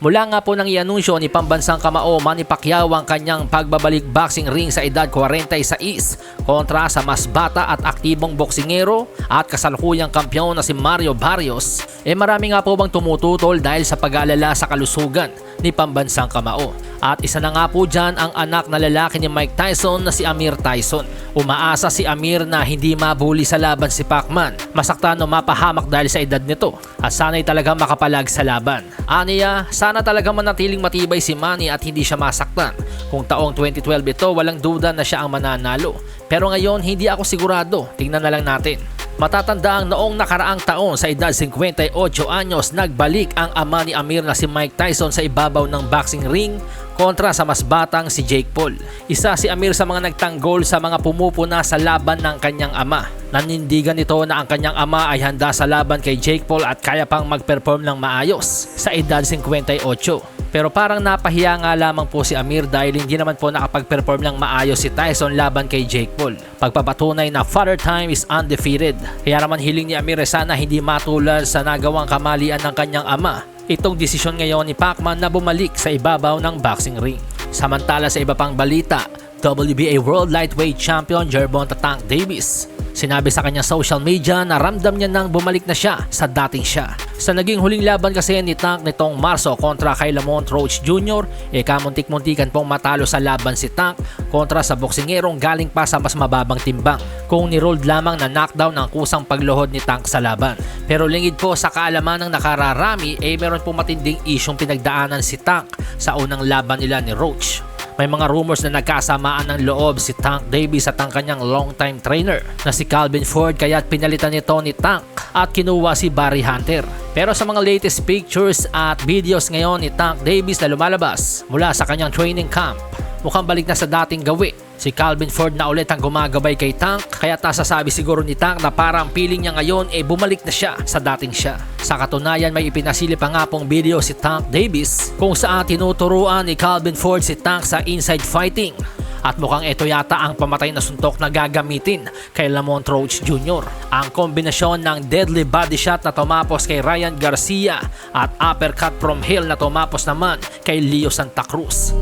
Mula nga po nang ianunsyo ni pambansang kamao Manny Pacquiao ang kanyang pagbabalik boxing ring sa edad 46 kontra sa mas bata at aktibong boksingero at kasalukuyang kampyon na si Mario Barrios, eh marami nga po bang tumututol dahil sa pag-aalala sa kalusugan ni pambansang kamao. At isa na nga po dyan ang anak na lalaki ni Mike Tyson na si Amir Tyson. Umaasa si Amir na hindi mabuli sa laban si Pacman. Masaktan o mapahamak dahil sa edad nito. At sana'y talaga makapalag sa laban. Aniya, sana talaga manatiling matibay si Manny at hindi siya masaktan. Kung taong 2012 ito, walang duda na siya ang mananalo. Pero ngayon, hindi ako sigurado. Tingnan na lang natin. Matatanda ang noong nakaraang taon sa edad 58 anyos nagbalik ang ama ni Amir na si Mike Tyson sa ibabaw ng boxing ring kontra sa mas batang si Jake Paul. Isa si Amir sa mga nagtanggol sa mga pumupuna sa laban ng kanyang ama. Nanindigan nito na ang kanyang ama ay handa sa laban kay Jake Paul at kaya pang mag-perform ng maayos sa edad 58. Pero parang napahiya nga lamang po si Amir dahil hindi naman po nakapag-perform ng maayos si Tyson laban kay Jake Paul. Pagpapatunay na Father Time is undefeated. Kaya naman hiling ni Amir sana hindi matulad sa nagawang kamalian ng kanyang ama. Itong desisyon ngayon ni Pacman na bumalik sa ibabaw ng boxing ring. Samantala sa iba pang balita, WBA World Lightweight Champion Gervonta Tank Davis Sinabi sa kanyang social media na ramdam niya nang bumalik na siya sa dating siya. Sa naging huling laban kasi ni Tank nitong Marso kontra kay Lamont Roach Jr., e kamuntik-muntikan pong matalo sa laban si Tank kontra sa boksingerong galing pa sa mas mababang timbang kung nirolled lamang na knockdown ang kusang pagluhod ni Tank sa laban. Pero lingid po sa kaalaman ng nakararami, eh meron po matinding isyong pinagdaanan si Tank sa unang laban nila ni Roach. May mga rumors na nagkasamaan ng loob si Tank Davis at ang kanyang longtime trainer na si Calvin Ford kaya't pinalitan nito ni Tank at kinuha si Barry Hunter. Pero sa mga latest pictures at videos ngayon ni Tank Davis na lumalabas mula sa kanyang training camp, mukhang balik na sa dating gawi. Si Calvin Ford na ulit ang gumagabay kay Tank kaya tasasabi siguro ni Tank na parang feeling niya ngayon eh bumalik na siya sa dating siya. Sa katunayan may ipinasilip pa nga pong video si Tank Davis kung saan tinuturuan ni Calvin Ford si Tank sa inside fighting. At mukhang ito yata ang pamatay na suntok na gagamitin kay Lamont Roach Jr. Ang kombinasyon ng deadly body shot na tumapos kay Ryan Garcia at uppercut from heel na tumapos naman kay Leo Santa Cruz.